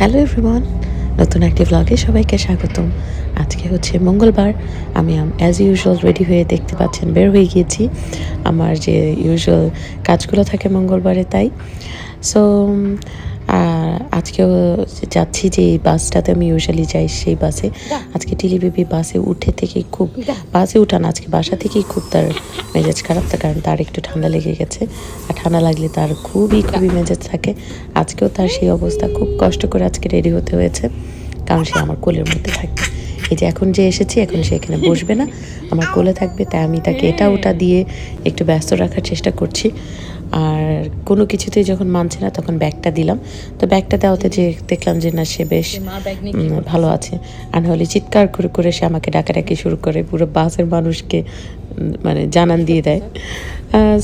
Hello everyone, নতুন একটি ব্লগে সবাইকে স্বাগতম। আজকে হচ্ছে মঙ্গলবার, আমি অ্যাজ ইউজুয়াল রেডি হয়ে দেখতে পাচ্ছেন, বের হয়ে গিয়েছি। আমার যে ইউজুয়াল কাজগুলো থাকে মঙ্গলবারে, তাই। সো আর আজকেও যাচ্ছি যে এই বাসটাতে আমি ইউজুয়ালি যাই সেই বাসে। আজকে টিলি বেবি বাসে উঠে থেকেই খুব বাসে উঠান আজকে বাসা থেকেই খুব তার মেজাজ খারাপ তার কারণ তার একটু ঠান্ডা লেগে গেছে। আর ঠান্ডা লাগলে তার খুবই খুবই মেজাজ থাকে। আজকেও তার সেই অবস্থা খুব কষ্ট করে আজকে রেডি হতে হয়েছে কারণ সে আমার কোলের মধ্যে থাকবে। এই যে এখন যে এসেছি এখন সে এখানে বসবে না। আমার কোলে থাকবে তাই আমি তাকে এটা ওটা দিয়ে একটু ব্যস্ত রাখার চেষ্টা করছি। আর কোনো কিছুতেই যখন মানছে না তখন ব্যাগটা দিলাম। তো ব্যাগটা দেওয়াতে যে দেখলাম যে না সে বেশ ভালো আছে। আর নাহলে চিৎকার করে করে সে আমাকে ডাকাডাকি শুরু করে পুরো বাসের মানুষকে মানে জানান দিয়ে দেয়।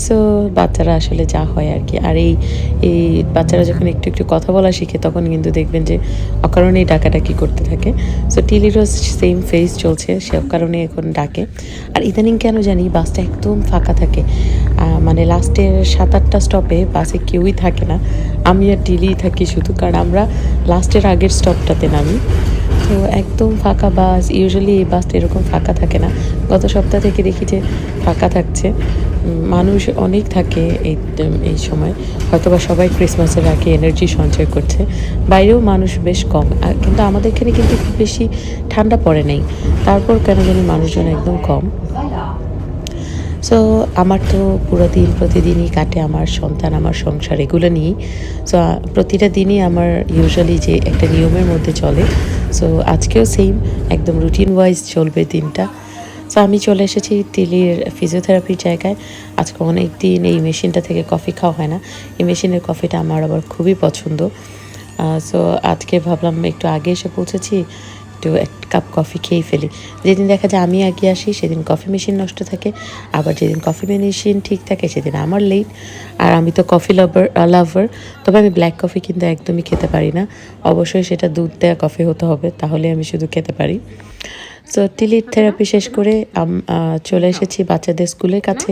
সো বাচ্চারা আসলে যা হয় আর কি। আর এই এই বাচ্চারা যখন একটু একটু কথা বলা শিখে তখন কিন্তু দেখবেন যে অকারণেই ডাকাডাকি করতে থাকে। সো টিলিরও সেম ফেস চলছে সে কারণে এখন ডাকে। আর ইদানিং কেন জানি বাসটা একদম ফাঁকা থাকে। মানে লাস্টের সাত আটটা স্টপে বাসে কেউই থাকে না। আমি আর টিলিই থাকি শুধু, কারণ আমরা লাস্টের আগের স্টপটাতে নামি। তো একদম ফাঁকা বাস ইউজুয়ালি এই বাসটা এরকম ফাঁকা থাকে না। গত সপ্তাহ থেকে দেখি যে ফাঁকা থাকছে। মানুষ অনেক থাকে এই এই সময়। হয়তোবা সবাই ক্রিসমাসের আগে এনার্জি সঞ্চয় করছে। বাইরেও মানুষ বেশ কম। কিন্তু আমাদের এখানে কিন্তু খুব বেশি ঠান্ডা পড়ে নেই। তারপর কেন জানি মানুষজন একদম কম। সো আমার তো পুরো দিন প্রতিদিনই কাটে আমার সন্তান, আমার সংসার, এগুলো নিয়েই। সো প্রতিটা দিনই আমার ইউজুয়ালি যে একটা নিয়মের মধ্যে চলে। সো আজকেও সেম একদম রুটিন ওয়াইজ চলবে দিনটা। সো আমি চলে এসেছি তিলির ফিজিওথেরাপির জায়গায়। আজকে অনেক দিন এই মেশিনটা থেকে কফি খাওয়া হয় না। এই মেশিনের কফিটা আমার আবার খুবই পছন্দ। সো আজকে ভাবলাম একটু আগে এসে পৌঁছেছি। একটু এক কাপ কফি খেয়ে ফেলি। যেদিন দেখা যায় আমি আগে আসি, সেদিন কফি মেশিন নষ্ট থাকে। আবার যেদিন কফি মেশিন ঠিক থাকে, সেদিন আমার লেট আর আমি তো কফি লাভার লাভার তবে আমি ব্ল্যাক কফি কিন্তু একদমই খেতে পারি না। অবশ্যই সেটা দুধ দেওয়া কফি হতে হবে, তাহলে আমি শুধু খেতে পারি। সো টিলির থেরাপি শেষ করে চলে এসেছি বাচ্চাদের স্কুলের কাছে।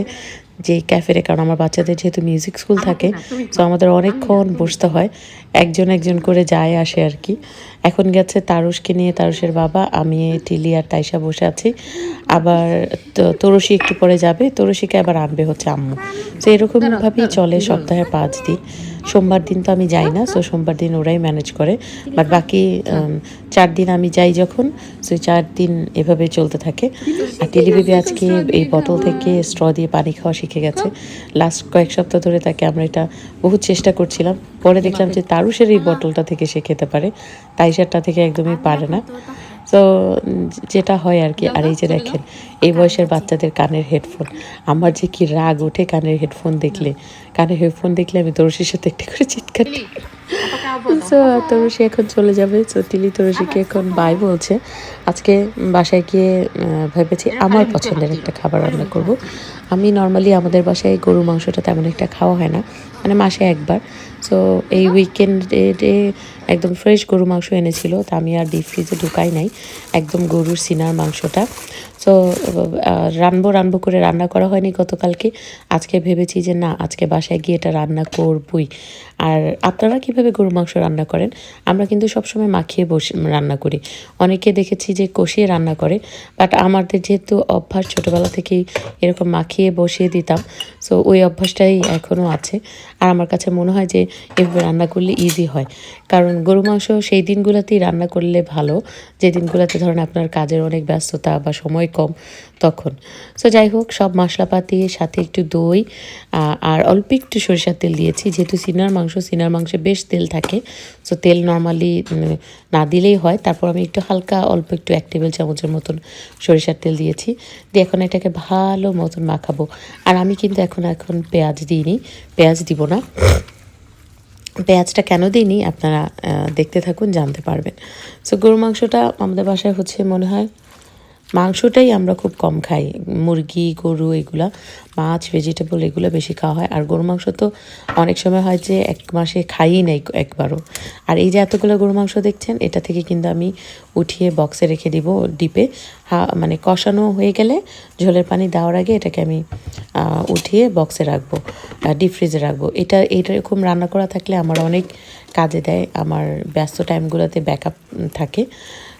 যে ক্যাফেরে কারণ আমার বাচ্চাদের যেহেতু মিউজিক স্কুল থাকে তো আমাদের অনেকক্ষণ বসতে হয় একজন একজন করে যায় আসে আর কি। এখন গেছে তারুষকে নিয়ে তারুষের বাবা আমি টিলি আর তাইশা বসে আছি। আবার তো- তরসি একটু পরে যাবে তরসিকে আবার আনবে হচ্ছে আম্মু। তো এরকমভাবেই চলে সপ্তাহে পাঁচ দিন। সোমবার দিন তো আমি যাই না সো সোমবার দিন ওরাই ম্যানেজ করে। বাট বাকি চার দিন আমি যাই যখন সো চার দিন এভাবে চলতে থাকে। আর টেলিভিভি আজকে এই বোতল থেকে স্ট্র দিয়ে পানি খাওয়া শিখে গেছে। লাস্ট কয়েক সপ্তাহ ধরে তাকে আমরা এটা বহু চেষ্টা করছিলাম। পরে দেখলাম যে তারুষের এই বোতলটা থেকে সে খেতে পারে। তাইশারটা থেকে একদমই পারে না। তো যেটা হয় আর কি আর এই যে দেখেন এই বয়সের বাচ্চাদের কানের হেডফোন। আমার যে কি রাগ ওঠে কানের হেডফোন দেখলে। কানের হেডফোন দেখলে আমি তরসির সাথে একটি করে চিৎকার। সো তরুষি এখন চলে যাবে। তো তিলি তরুষিকে এখন বাই বলছে। আজকে বাসায় গিয়ে ভেবেছি আমার পছন্দের একটা খাবার রান্না করব। আমি নর্মালি আমাদের বাসায় গরু মাংসটা তেমন একটা খাওয়া হয় না মানে মাসে একবার। সো এই উইকেন্ডে একদম ফ্রেশ গরু মাংস এনেছিল, তা আমি আর ডিপ ফ্রিজে ঢুকাই নাই, একদম গরুর সিনার মাংসটা। সো রানবো রানবো করে রান্না করা হয়নি গতকালকে। আজকে ভেবেছি যে না, আজকে বাসায় গিয়ে এটা রান্না করবই। আর আপনারা কীভাবে গরু মাংস রান্না করেন? আমরা কিন্তু সবসময় মাখিয়ে বসে, রান্না করি। অনেকে দেখেছি যে কষিয়ে রান্না করে বাট আমাদের যেহেতু অভ্যাস ছোটোবেলা থেকেই এরকম মাখিয়ে বসিয়ে দিতাম সো ওই অভ্যাসটাই এখনও আছে। আর আমার কাছে মনে হয় যে এভাবে রান্না করলে ইজি হয়। কারণ গরু মাংস সেই দিনগুলোতেই রান্না করলে ভালো, যে দিনগুলোতে ধরেন আপনার কাজের অনেক ব্যস্ততা বা সময় কম তখন। সো যাই হোক, সব মশলাপাতি, সাথে একটু দই আর অল্প একটু সরিষার তেল দিয়েছি। যেহেতু সিনার মাংস, সিনার মাংসে বেশ তেল থাকে সো তেল নর্মালি না দিলেই হয়। তারপর আমি একটু হালকা, অল্প একটু এক টেবিল চামচের মতন সরিষার তেল দিয়েছি। দিয়ে এখন এটাকে ভালো মতন মাখাবো। আর আমি কিন্তু এখন এখন পেঁয়াজ দিইনি। পেঁয়াজ দিব না। পেঁয়াজটা কেন দিইনি আপনারা দেখতে থাকুন, জানতে পারবেন। সো গরু মাংসটা আমাদের বাসায় হচ্ছে মনে হয় মাংসটাই আমরা খুব কম খাই। মুরগি, গরু এগুলা, মাছ ভেজিটেবল এগুলো বেশি খাওয়া হয়। আর গরু মাংস তো অনেক সময় হয় যে এক মাসে খাইই নাই একবারও। আর এই যে এতগুলো গরু মাংস দেখছেন, এটা থেকে কিন্তু আমি উঠিয়ে বক্সে রেখে দিব ডিপে। হা মানে কষানো হয়ে গেলে ঝোলের পানি দেওয়ার আগে এটাকে আমি উঠিয়ে বক্সে রাখব ডিপ ফ্রিজে রাখব। এটা এরকম রান্না করা থাকলে আমার অনেক কাজে দেয়, আমার ব্যস্ত টাইমগুলোতে ব্যাকআপ থাকে।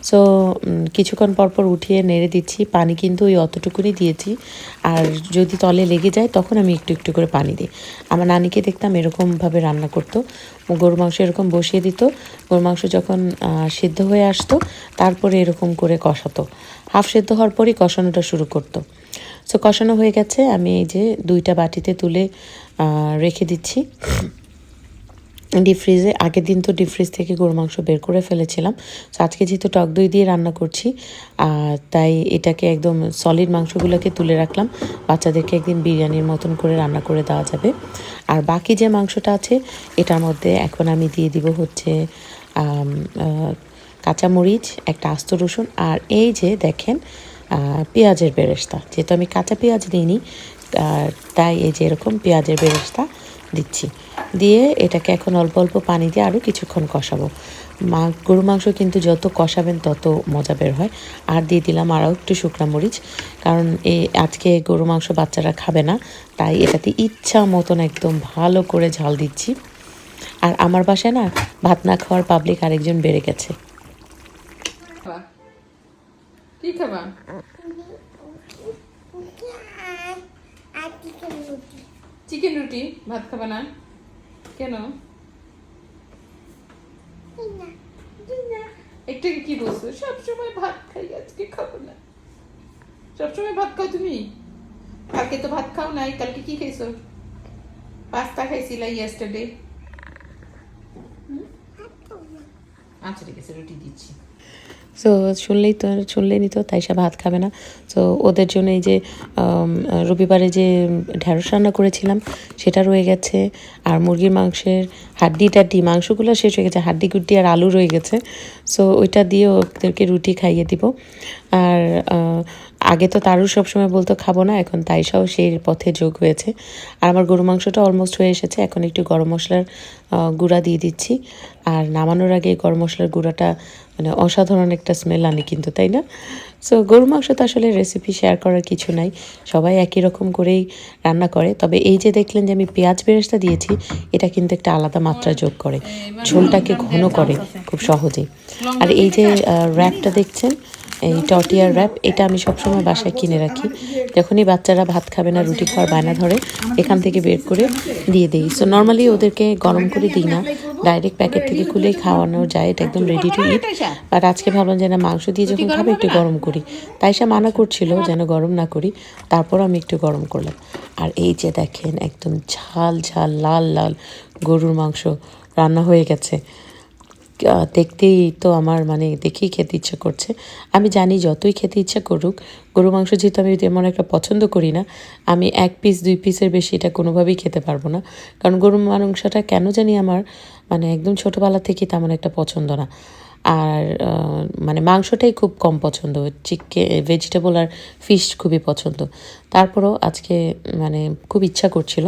সো কিছুক্ষণ পর পর উঠিয়ে নেড়ে দিচ্ছি, পানি কিন্তু ওই অতটুকুনি দিয়েছি। আর যদি তলে লেগে যায়, তখন আমি একটু একটু করে পানি দিই। আমার নানিকে দেখতাম এরকমভাবে রান্না করতো। গরু মাংস এরকম বসিয়ে দিত। গরু মাংস যখন সিদ্ধ হয়ে আসতো, তারপরে এরকম করে কষাতো। হাফ সেদ্ধ হওয়ার পরই কষানোটা শুরু করতো। সো, কষানো হয়ে গেছে। আমি এই যে দুইটা বাটিতে তুলে রেখে দিচ্ছি। ডিপ ফ্রিজে আগের দিন তো ডিপ ফ্রিজ থেকে গরু মাংস বের করে ফেলেছিলাম। তো আজকে যেহেতু টক দই দিয়ে রান্না করছি আর তাই এটাকে একদম সলিড মাংসগুলোকে তুলে রাখলাম। বাচ্চাদেরকে একদিন বিরিয়ানির মতন করে রান্না করে দেওয়া যাবে। আর বাকি যে মাংসটা আছে, এটার মধ্যে এখন আমি দিয়ে দিব হচ্ছে কাঁচামরিচ, একটা আস্ত রসুন, আর এই যে দেখেন পেঁয়াজের বেরেস্তা। যেহেতু আমি কাঁচা পেঁয়াজ দিইনি তাই এই যে এরকম পেঁয়াজের বেরেস্তা দিচ্ছি। দিয়ে এটাকে এখন অল্প অল্প পানি দিয়ে আরও কিছুক্ষণ কষাবো। মা গরু মাংস কিন্তু যত কষাবেন তত মজা বের হয়। আর দিয়ে দিলাম আরও একটু শুকনা মরিচ। কারণ এই আজকে গরু মাংস বাচ্চারা খাবে না তাই এটাতে ইচ্ছা মতন একদম ভালো করে ঝাল দিচ্ছি। আর আমার বাসায় না ভাত না খাওয়ার পাবলিক আরেকজন বেড়ে গেছে। কি খাবা? চিকেন রুটি ভাত খাবা না? কেন? একটু কি বলছো? সবসময় ভাত খাই আজকে খাব না। সবসময় ভাত খাও তুমি? কালকে তো ভাত খাও নাই কালকে কি খাইছো? পাস্তা খাইছিলা ইয়েস্টারডে আচ্ছা ঠিক আছে রুটি দিচ্ছি। তো শুনলেই তো শুনলেই তো, তাই সে ভাত খাবে না। সো ওদের জন্য এই যে রবিবারে যে ঢ্যাঁড়স রান্না করেছিলাম, সেটা রয়ে গেছে। আর মুরগির মাংসের হাড্ডি টাড্ডি, মাংসগুলো শেষ হয়ে গেছে, হাড্ডি গুড্ডি আর আলু রয়ে গেছে। সো ওইটা দিয়ে ওদেরকে রুটি খাইয়ে দিব। আর আগে তো তারও সবসময় বলতো, খাব না, এখন তাই তাইসাও সেই পথে যোগ হয়েছে। আর আমার গরু মাংসটা অলমোস্ট হয়ে এসেছে, এখন একটু গরম মশলার গুঁড়া দিয়ে দিচ্ছি। আর নামানোর আগে গরম মশলার গুঁড়াটা মানে অসাধারণ একটা স্মেল আনে কিন্তু, তাই না? সো গরু মাংস তো আসলে রেসিপি শেয়ার করার কিছু নাই। সবাই একই রকম করেই রান্না করে। তবে এই যে দেখলেন যে আমি পেঁয়াজ বেরেস্তা দিয়েছি, এটা কিন্তু একটা আলাদা মাত্রা যোগ করে। ঝোলটাকে ঘন করে, খুব সহজেই। আর এই যে র্যাপটা দেখছেন এই টটিয়ার র্যাপ, এটা আমি সবসময় বাসায় কিনে রাখি। যখনই বাচ্চারা ভাত খাবে না, রুটি খাওয়ার বায়না ধরে, এখান থেকে বের করে দিয়ে দিই। সো নর্মালি ওদেরকে গরম করে দিই না। ডাইরেক্ট প্যাকেট থেকে খুলেই খাওয়ানো যায়, এটা একদম রেডি টু ইট বাট আজকে ভাবলাম যে না, মাংস দিয়ে যখন খাবে, একটু গরম করি। তাই সে মানা করছিল যেন গরম না করি। তারপর আমি একটু গরম করলাম। আর এই যে দেখেন, একদম ঝাল ঝাল, লাল লাল গরুর মাংস রান্না হয়ে গেছে। দেখতেই তো আমার মানে দেখেই খেতে ইচ্ছা করছে। আমি জানি যতই খেতে ইচ্ছা করুক গরু মাংস যেহেতু আমি তেমন একটা পছন্দ করি না, আমি এক পিস দুই পিসের বেশি এটা কোনোভাবেই খেতে পারব না। কারণ গরু মাংসটা কেন জানি আমার মানে একদম ছোটোবেলা থেকেই তেমন একটা পছন্দ না। আর মানে মাংসটাই খুব কম পছন্দ চিকে ভেজিটেবল আর ফিশ খুবই পছন্দ। তারপরও আজকে মানে খুব ইচ্ছা করছিল